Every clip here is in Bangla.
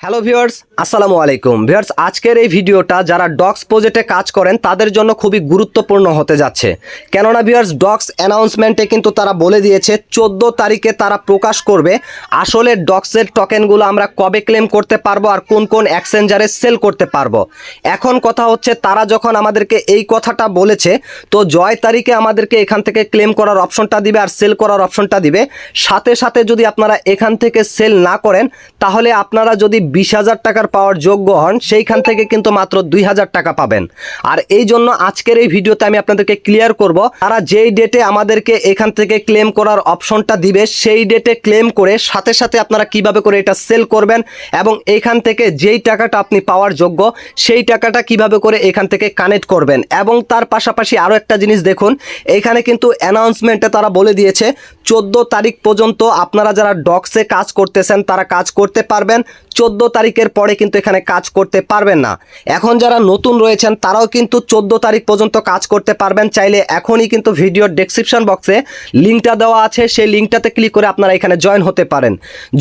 হ্যালো ভিউয়ার্স আসসালামু আলাইকুম। ভিউয়ার্স, আজকের এই ভিডিওটা যারা ডক্স প্রজেক্টে কাজ করেন, তাদের জন্য খুবই গুরুত্বপূর্ণ হতে যাচ্ছে। কেননা ভিউয়ার্স, ডক্স অ্যানাউন্সমেন্টে কিন্তু তারা বলে দিয়েছে, চোদ্দ তারিখে তারা প্রকাশ করবে আসলে ডক্সের টোকেনগুলো আমরা কবে ক্লেম করতে পারব আর কোন কোন এক্সচেঞ্জারে সেল করতে পারব। এখন কথা হচ্ছে, তারা যখন আমাদেরকে এই কথাটা বলেছে, তো জয় তারিখে আমাদেরকে এখান থেকে ক্লেম করার অপশনটা দিবে আর সেল করার অপশনটা দিবে। সাথে সাথে যদি আপনারা এখান থেকে সেল না করেন, তাহলে আপনারা যদি বিশ হাজার টাকার পাওয়ার যোগ্য হন, সেইখান থেকে কিন্তু মাত্র দুই হাজার টাকা পাবেন। আর এই জন্য আজকের এই ভিডিওতে আমি আপনাদেরকে ক্লিয়ার করব, তারা যেই ডেটে আমাদেরকে এখান থেকে ক্লেম করার অপশনটা দিবে, সেই ডেটে ক্লেম করে সাথে সাথে আপনারা কীভাবে করে এটা সেল করবেন এবং এইখান থেকে যেই টাকাটা আপনি পাওয়ার যোগ্য, সেই টাকাটা কীভাবে করে এখান থেকে কানেক্ট করবেন। এবং তার পাশাপাশি আরও একটা জিনিস দেখুন এইখানে কিন্তু অ্যানাউন্সমেন্টে তারা বলে দিয়েছে চোদ্দ তারিখ পর্যন্ত আপনারা যারা ডক্সে কাজ করতেছেন, তারা কাজ করতে পারবেন। চোদ্দ তারিখের পরে কিন্তু এখানে কাজ করতে পারবেন না। এখন যারা নতুন রয়েছেন, তারাও কিন্তু চোদ্দ তারিখ পর্যন্ত কাজ করতে পারবেন। চাইলে এখনই কিন্তু ভিডিওর ডেসক্রিপশন বক্সে লিঙ্কটা দেওয়া আছে। সেই লিঙ্কটাতে ক্লিক করে আপনারা এখানে জয়েন হতে পারেন।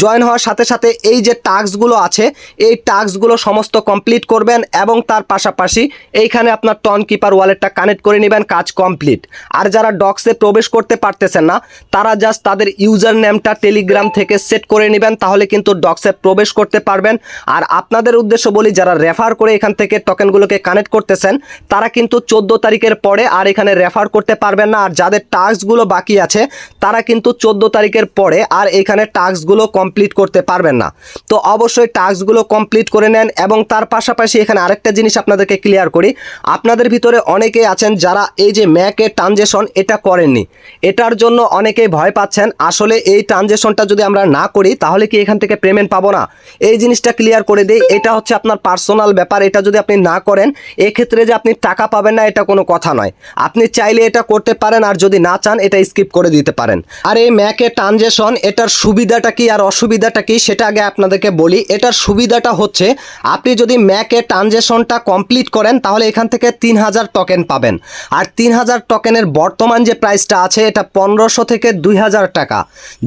জয়েন হওয়ার সাথে সাথে এই যে টাস্কগুলো আছে, এই টাস্কগুলো সমস্ত কমপ্লিট করবেন এবং তার পাশাপাশি এইখানে আপনার টন কিপার ওয়ালেটটা কানেক্ট করে নেবেন, কাজ কমপ্লিট আর যারা ডক্সে প্রবেশ করতে পারতেছেন না, তারা জাস্ট তাদের ইউজার নেমটা টেলিগ্রাম থেকে সেট করে নেবেন, তাহলে কিন্তু ডক্সে প্রবেশ করতে পারবেন। আর আপনাদের উদ্দেশ্য বলি, যারা রেফার করে এখান থেকে টোকেনগুলোকে কানেক্ট করতেছেন, তারা কিন্তু চোদ্দ তারিখের পরে আর এখানে রেফার করতে পারবেন না। আর যাদের টাস্কগুলো বাকি আছে, তারা কিন্তু চোদ্দ তারিখের পরে আর এখানে টাস্কগুলো কমপ্লিট করতে পারবেন না। তো অবশ্যই টাস্কগুলো কমপ্লিট করে নেন এবং তার পাশাপাশি এখানে আরেকটা জিনিস আপনাদেরকে ক্লিয়ার করি। আপনাদের ভিতরে অনেকেই আছেন যারা এই যে ম্যাকে ট্রানজেকশন এটা করেননি। এটার জন্য অনেকেই ভয় পাচ্ছেন। আসলে এই ট্রানজেকশনটা যদি আমরা না করি, তাহলে কি এখান থেকে পেমেন্ট পাবো না? এই জিনিসটা ক্লিয়ার করে দিই, এটা হচ্ছে আপনার পার্সোনাল ব্যাপার, এটা যদি আপনি না করেন, এক্ষেত্রে যে আপনি টাকা পাবেন না, এটা কোনো কথা নয়। আপনি চাইলে এটা করতে পারেন, আর যদি না চান, এটা স্কিপ করে দিতে পারেন। আর এই ম্যাকে ট্রানজেকশন, এটার সুবিধাটা কি আর অসুবিধাটা কি, সেটা আগে আপনাদেরকে বলি। এটার সুবিধাটা হচ্ছে, আপনি যদি ম্যাকে ট্রানজেকশনটা কমপ্লিট করেন, তাহলে এখান থেকে তিন হাজার টোকেন পাবেন। আর তিন হাজার টোকেনের বর্তমান যে প্রাইসটা আছে, এটা পনেরোশো থেকে দুই হাজার টাকা।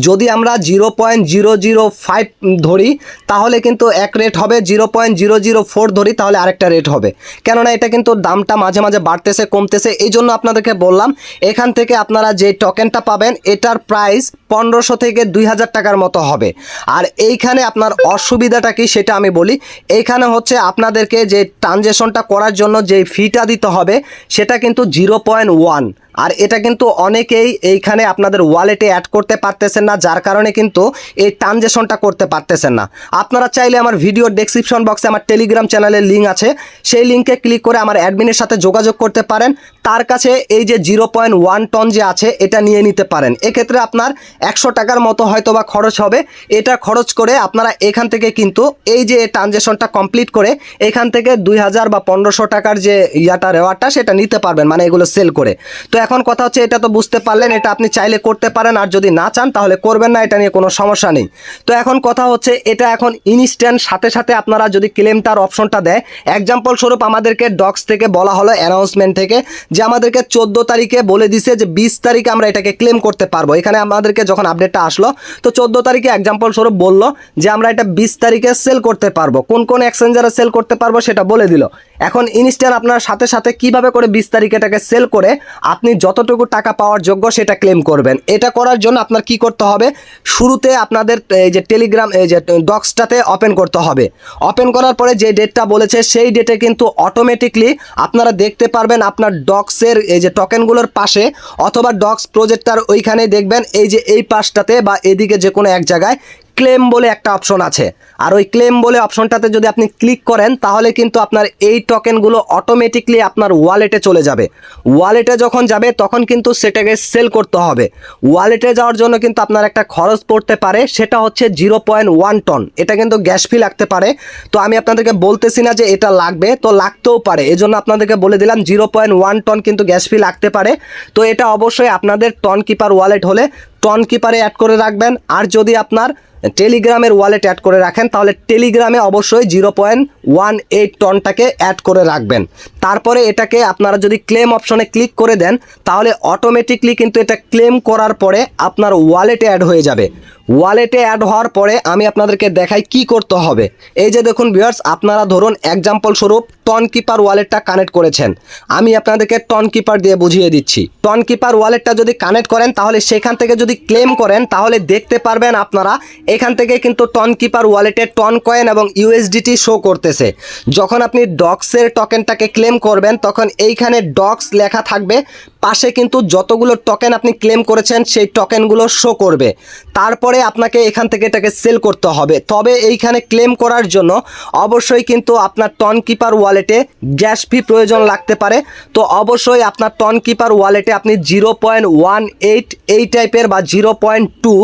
যদি আমরা zero point zero zero five ধরি, তাহলে কিন্তু এক রেট হবে। Zero point zero zero four ধরি, তাহলে আরেকটা রেট হবে। কেননা এটা কিন্তু দামটা মাঝে মাঝে বাড়তেছে, কমতেছে, এই জন্য আপনাদেরকে বললাম, এখান থেকে আপনারা যে টোকেনটা পাবেন, এটার প্রাইস পনেরোশো থেকে দুই হাজার টাকার মতো হবে। আর এইখানে আপনার অসুবিধাটা কি, সেটা আমি বলি। এইখানে হচ্ছে আপনাদেরকে যে ট্রানজেকশনটা করার জন্য যে ফিটা দিতে হবে, সেটা কিন্তু জিরো পয়েন্ট ওয়ান। আর এটা কিন্তু অনেকেই এইখানে আপনাদের ওয়ালেটে অ্যাড করতে পারতেছেন না, যার কারণে কিন্তু এই ট্রানজেকশনটা করতে পারতেছেন না। আপনারা চাইলে আমার ভিডিওর ডেসক্রিপশন বক্সে আমার টেলিগ্রাম চ্যানেলের লিঙ্ক আছে, সেই লিঙ্কে ক্লিক করে আমার অ্যাডমিনের সাথে যোগাযোগ করতে পারেন। তার কাছে এই যে জিরো পয়েন্ট ওয়ান টন যে আছে, এটা নিয়ে নিতে পারেন। এক্ষেত্রে আপনার একশো টাকার মতো হয়তো বা খরচ হবে। এটা খরচ করে আপনারা এখান থেকে কিন্তু এই যে ট্রানজেকশনটা কমপ্লিট করে এখান থেকে দুই হাজার বা পনেরোশো টাকার যে ইয়াটা রেওয়ারটা সেটা নিতে পারবেন মানে এগুলো সেল করে। তো এখন কথা হচ্ছে এটা তো বুঝতে পারলেন, এটা আপনি চাইলে করতে পারেন, আর যদি না চান তাহলে করবেন না, এটা নিয়ে কোনো সমস্যা নেই। তো এখন কথা হচ্ছে এটা এখন ইনস্ট্যান্ট সাথে সাথে আপনারা যদি ক্লেমটার অপশনটা দেয় এক্সাম্পল স্বরূপ আমাদেরকে ডক্স থেকে বলা হলো অ্যানাউন্সমেন্ট থেকে, যে আমাদেরকে চোদ্দ তারিখে বলে দিছে যে বিশ তারিখে আমরা এটাকে ক্লেম করতে পারব। এখানে আমাদেরকে যখন আপডেটটা আসলো, তো চোদ্দ তারিখে এক্সাম্পল স্বরূপ বলল যে আমরা এটা বিশ তারিখে সেল করতে পারব। কোন কোন এক্সচেঞ্জারে সেল করতে পারব সেটা বলে দিল। এখন ইনস্ট্যান্ট আপনার সাথে সাথে কীভাবে করে বিশ তারিখে এটাকে সেল করে, আপনি যতটুকু টাকা পাওয়ার যোগ্য সেটা ক্লেম করবেন। এটা করার জন্য আপনার কি করতে হবে? শুরুতে আপনাদের, এই যে টেলিগ্রাম এই যে ডক্সটাতে ওপেন করতে হবে। ওপেন করার পরে যে ডেটটা বলেছে, সেই ডেটে কিন্তু অটোমেটিকলি আপনারা দেখতে পারবেন আপনার ডক্সের এই যে টোকেনগুলোর পাশে অথবা ডক্স প্রজেক্টটার ওইখানে দেখবেন, এই যে এই পাশটাতে বা এদিকে যে কোনো এক জায়গায় ক্লেম বলে একটা অপশন আছে। আর ওই ক্লেম বলে অপশনটাতে যদি আপনি ক্লিক করেন, তাহলে কিন্তু আপনার এই টোকেনগুলো অটোমেটিকলি আপনার ওয়ালেটে চলে যাবে। ওয়ালেটে যখন যাবে, তখন কিন্তু সেটাকে সেল করতে হবে। ওয়ালেটে যাওয়ার জন্য কিন্তু আপনার একটা খরচ পড়তে পারে, সেটা হচ্ছে জিরো পয়েন্ট ওয়ান টন এটা কিন্তু গ্যাস ফি লাগতে পারে। তো আমি আপনাদেরকে বলতেছি না যে এটা লাগবে, তো লাগতেও পারে। এজন্য আপনাদেরকে বলে দিলাম জিরো পয়েন্ট ওয়ান টন কিন্তু গ্যাস ফি লাগতে পারে। তো এটা অবশ্যই আপনাদের টন কিপার ওয়ালেট হলে টন কিপারে অ্যাড করে রাখবেন। আর যদি আপনার টেলিগ্রামের ওয়ালেট অ্যাড করে রাখেন, তাহলে টেলিগ্রামে অবশ্যই জিরো পয়েন্ট ওয়ান এইট টনটাকে অ্যাড করে রাখবেন। তারপরে এটাকে আপনারা যদি ক্লেম অপশনে ক্লিক করে দেন, তাহলে অটোমেটিকলি কিন্তু এটা ক্লেম করার পরে আপনার ওয়ালেটে অ্যাড হয়ে যাবে। ওয়ালেটে অ্যাড হওয়ার পরে আমি আপনাদেরকে দেখাই কি করতে হবে। এই যে দেখুন ভিউয়ার্স, আপনারা ধরুন এক্সাম্পল স্বরূপ টন কিপার ওয়ালেটটা কানেক্ট করেছেন। আমি আপনাদেরকে টন কিপার দিয়ে বুঝিয়ে দিচ্ছি। টন কিপার ওয়ালেটটা যদি কানেক্ট করেন, তাহলে সেখান থেকে যদি ক্লেম করেন, তাহলে দেখতে পারবেন আপনারা এখান থেকে কিন্তু টন কিপার ওয়ালেটে টন কয়েন এবং ইউএসডিটি শো করতেছে। যখন আপনি ডক্সের টোকেনটাকে ক্লেম করবেন, তখন এইখানে ডক্স লেখা থাকবে। পাশে কিন্তু যতগুলো টোকেন আপনি ক্লেম করেছেন, সেই টোকেনগুলো শো করবে। তারপরে আপনাকে এখান থেকে এটাকে সেল করতে হবে। তবে এইখানে ক্লেম করার জন্য অবশ্যই কিন্তু আপনার টন কিপার ওয়ালেটে গ্যাস ফি প্রয়োজন লাগতে পারে। তো অবশ্যই আপনার টন কিপার ওয়ালেটে আপনি জিরো পয়েন্ট ওয়ান এইট এই টাইপের বা জিরো পয়েন্ট টু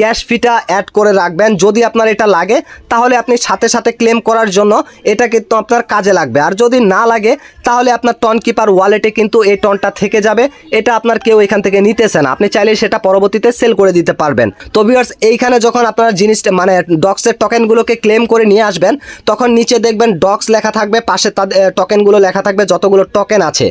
গ্যাস ফিটা অ্যাড করে রাখবেন। যদি আপনার এটা লাগে, তাহলে আপনি সাথে সাথে ক্লেম করার জন্য এটা কিন্তু আপনার কাজে লাগবে। আর যদি না লাগে, তাহলে আপনার টন কিপার ওয়ালেটে কিন্তু এই টনটা থেকে যাবে। এটা আপনার কেউ এখান থেকে নিতেছে না। আপনি চাইলে সেটা পরবর্তীতে সেল করে দিতে পারবেন। তো ভিউয়ার্স এইখানে যখন আপনার জিনিসটা মানে ডক্সের টোকেনগুলোকে ক্লেম করে নিয়ে আসবেন, তখন নিচে দেখবেন ডক্স লেখা থাকবে, পাশে তাদের টোকেনগুলো লেখা থাকবে, যতগুলো টোকেন আছে।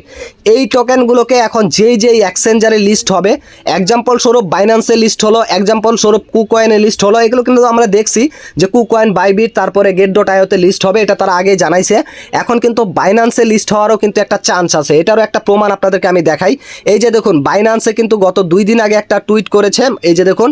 এই টোকেনগুলোকে এখন যেই যেই এক্সচেঞ্জারে লিস্ট হবে এক্সাম্পল স্বরূপ বাইন্যান্সের লিস্ট হলো এক্সাম্পল স্বরূপ কুকয়েনের লিস্ট হলো, এগুলো কিন্তু আমরা দেখছি যে কুকয়েন বাইবিট তারপরে গেট ডট আইওতে লিস্ট হবে, এটা তারা আগে জানাইছে। এখন কিন্তু বাইন্যান্সে লিস্ট হওয়ারও কিন্তু একটা চান্স আছে। এটারও একটা প্রমাণ আপনাদেরকে আমি দেখাই। এই যে দেখুন বাইন্যান্সে কিন্তু গত দুই দিন আগে একটা টুইট করেছে। এই যে দেখুন,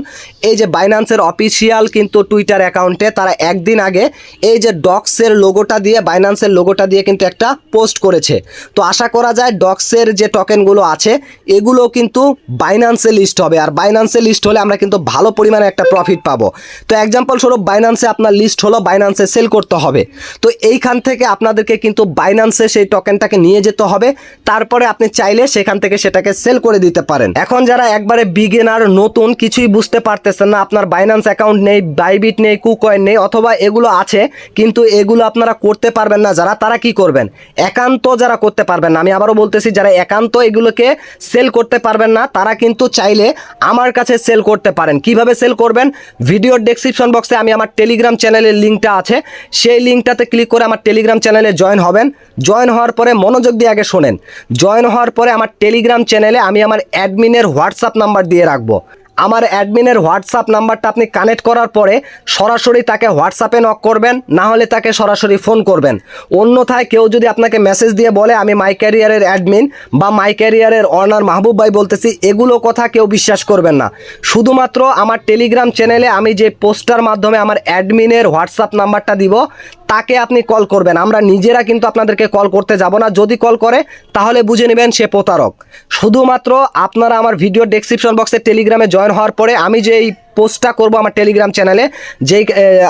এই যে বাইন্যান্সের অফিসিয়াল কিন্তু টুইটার অ্যাকাউন্টে তারা একদিন আগে এই যে ডক্সের লোগোটা দিয়ে বাইন্যান্সের লোগোটা দিয়ে কিন্তু একটা পোস্ট করেছে। তো আশা করা যায় ডক্সের যে টোকেনগুলো আছে এগুলো কিন্তু বাইন্যান্সে লিস্ট হবে। আর বাইন্যান্সে লিস্ট হলে আমরা কিন্তু ভালো পরিমাণে একটা প্রফিট পাবো। তো এক্সাম্পল স্বরূপ বাইন্যান্সে আপনার লিস্ট হলো বাইন্যান্সে সেল করতে হবে। তো এইখান থেকে আপনাদেরকে কিন্তু বাইন্যান্সে সেই টোকেনটাকে নিয়ে যেতে হবে। তারপরে আপনি চাইলে সেখান থেকে সেটাকে সেল করে দিতে পারেন। এখন যারা একবারে বিগিনার নতুন, কিছুই বুঝতে পারতেছেন না, আপনার বাইন্যান্স অ্যাকাউন্ট নেই বাইবিট নেই কুকয়েন নেই, অথবা এগুলো আছে, কিন্তু এগুলো আপনারা করতে পারবেন না, যারা, তারা কি করবেন? একান্ত যারা করতে পারবেন না, আমি আবারও বলতেছি, যারা একান্ত এগুলোকে সেল করতে পারবেন না, তারা কিন্তু চাইলে আমার কাছে সেল করতে পারেন। কীভাবে সেল করবেন? ভিডিওর ডেসক্রিপশন বক্সে আমি আমার টেলিগ্রাম চ্যানেলের লিঙ্কটা আছে, সেই লিঙ্কটাতে ক্লিক করে আমার টেলিগ্রাম চ্যানেলে জয়েন হবেন। জয়েন হওয়ার পরে মনোযোগ দিয়ে আগে শোনেন। জয়েন হওয়ার পরে আমার টেলিগ্রাম চ্যানেলে আমি আমার অ্যাডমিনের হোয়াটসঅ্যাপ নাম্বার দিয়ে রাখব। আমার অ্যাডমিনের হোয়াটসঅ্যাপ নাম্বারটা আপনি কানেক্ট করার পরে সরাসরি তাকে হোয়াটসঅ্যাপে নক করবেন, না হলে তাকে সরাসরি ফোন করবেন। অন্যথায় কেউ যদি আপনাকে মেসেজ দিয়ে বলে, আমি মাই ক্যারিয়ারের অ্যাডমিন বা মাই ক্যারিয়ারের অর্নার মাহবুব ভাই বলতেছি, এগুলো কথা কেউ বিশ্বাস করবেন না। শুধুমাত্র আমার টেলিগ্রাম চ্যানেলে আমি যে পোস্টার মাধ্যমে আমার অ্যাডমিনের হোয়াটসঅ্যাপ নাম্বারটা দিব তাকে আপনি কল করবেন। আমরা নিজেরা কিন্তু আপনাদেরকে কল করতে যাব না। যদি কল করে, তাহলে বুঝে নেবেন সে প্রতারক। শুধুমাত্র আপনারা আমার ভিডিও ডেসক্রিপশন বক্সে টেলিগ্রামে জয়েন হওয়ার পরে আমি যে এই পোস্টটা করব আমার টেলিগ্রাম চ্যানেলে যেই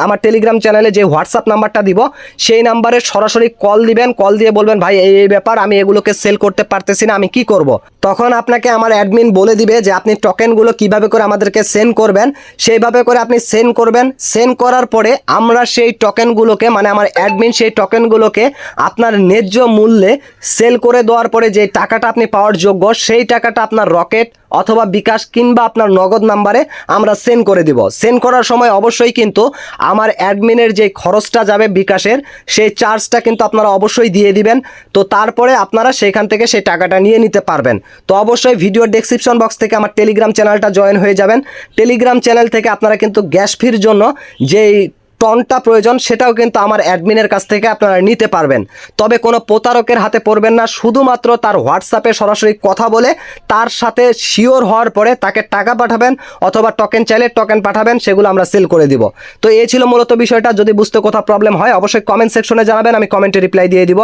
আমার টেলিগ্রাম চ্যানেলে যে হোয়াটসঅ্যাপ নাম্বারটা দিব, সেই নাম্বারে সরাসরি কল দিবেন। কল দিয়ে বলবেন, ভাই, এই ব্যাপার, আমি এগুলোকে সেল করতে পারতেছি না, আমি কি করব। তখন আপনাকে আমার অ্যাডমিন বলে দিবে যে আপনি টোকেনগুলো কীভাবে করে আমাদেরকে সেন্ড করবেন। সেইভাবে করে আপনি সেন্ড করবেন। সেন্ড করার পরে আমরা সেই টোকেনগুলোকে মানে আমার অ্যাডমিন সেই টোকেনগুলোকে আপনার ন্যায্য মূল্যে সেল করে দেওয়ার পরে যে টাকাটা আপনি পাওয়ার যোগ্য, সেই টাকাটা আপনার রকেট অথবা বিকাশ কিংবা আপনার নগদ নাম্বারে আমরা সেন্ড করে দিব। সেন্ড করার সময় অবশ্যই কিন্তু আমার অ্যাডমিনের যে খরচটা যাবে বিকাশের, সেই চার্জটা কিন্তু আপনারা অবশ্যই দিয়ে দিবেন। তো তারপরে আপনারা সেখান থেকে সেই টাকাটা নিয়ে নিতে পারবেন। তো অবশ্যই ভিডিওর ডেসক্রিপশন বক্স থেকে আমার টেলিগ্রাম চ্যানেলটা জয়েন হয়ে যাবেন। টেলিগ্রাম চ্যানেল থেকে আপনারা কিন্তু গ্যাস ফির জন্য যেই টনটা প্রয়োজন, সেটাও কিন্তু আমার অ্যাডমিনের কাছ থেকে আপনারা নিতে পারবেন। তবে কোনো প্রতারকের হাতে পড়বেন না, শুধুমাত্র তার হোয়াটসঅ্যাপে সরাসরি কথা বলে, তার সাথে শিওর হওয়ার পরে তাকে টাকা পাঠাবেন অথবা টোকেন চাইলে টোকেন পাঠাবেন, সেগুলো আমরা সেল করে দিব। তো এই ছিল মূলত বিষয়টা, যদি বুঝতে কোথাও প্রবলেম হয়, অবশ্যই কমেন্ট সেকশনে জানাবেন, আমি কমেন্টে রিপ্লাই দিয়ে দিব।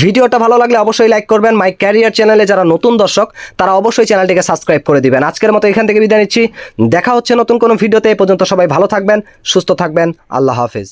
ভিডিওটা ভালো লাগলে অবশ্যই লাইক করবেন মাই ক্যারিয়ার চ্যানেলে যারা নতুন দর্শক, তারা অবশ্যই চ্যানেলটিকে সাবস্ক্রাইব করে দিবেন। আজকের মতো এখান থেকে বিদায় নিচ্ছি, দেখা হচ্ছে নতুন কোনো ভিডিওতে, এ পর্যন্ত সবাই ভালো থাকবেন, সুস্থ থাকবেন আল্লাহ হাফিজ।